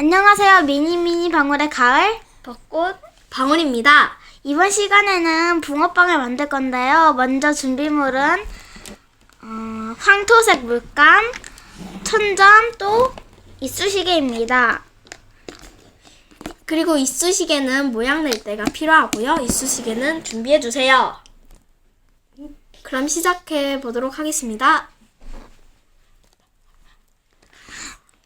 안녕하세요. 미니미니 방울의 가을 벚꽃 방울입니다. 이번 시간에는 붕어빵을 만들 건데요. 먼저 준비물은 어, 황토색 물감, 천점, 또 이쑤시개입니다. 그리고 이쑤시개는 모양 낼 때가 필요하고요. 이쑤시개는 준비해 주세요. 그럼 시작해 보도록 하겠습니다.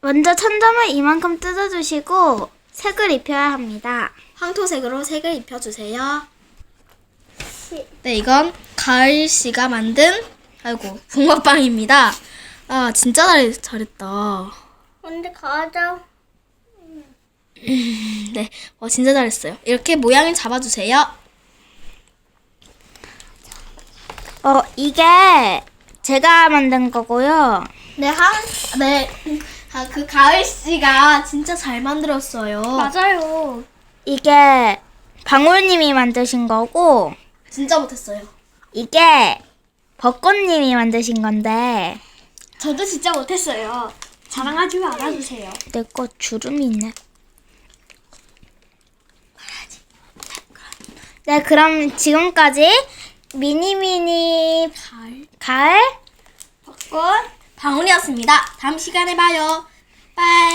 먼저 천점을 이만큼 뜯어주시고 색을 입혀야 합니다. 황토색으로 색을 입혀 주세요. 네, 이건 가을 씨가 만든 아이고 붕어빵입니다. 아 진짜 잘 잘했다. 근데 가자. 네, 어 진짜 잘했어요. 이렇게 모양을 잡아주세요. 어 이게 제가 만든 거고요. 네, 한, 네. 아, 그 가을 씨가 진짜 잘 만들었어요. 맞아요. 이게 방울님이 만드신 거고 진짜 못했어요. 이게 벚꽃님이 만드신 건데 저도 진짜 못했어요. 자랑하지 말아주세요. 내 거 주름이 있네. 네, 그럼 지금까지 미니미니 가을 벚꽃, 방울이었습니다. 다음 시간에 봐요. 빠이.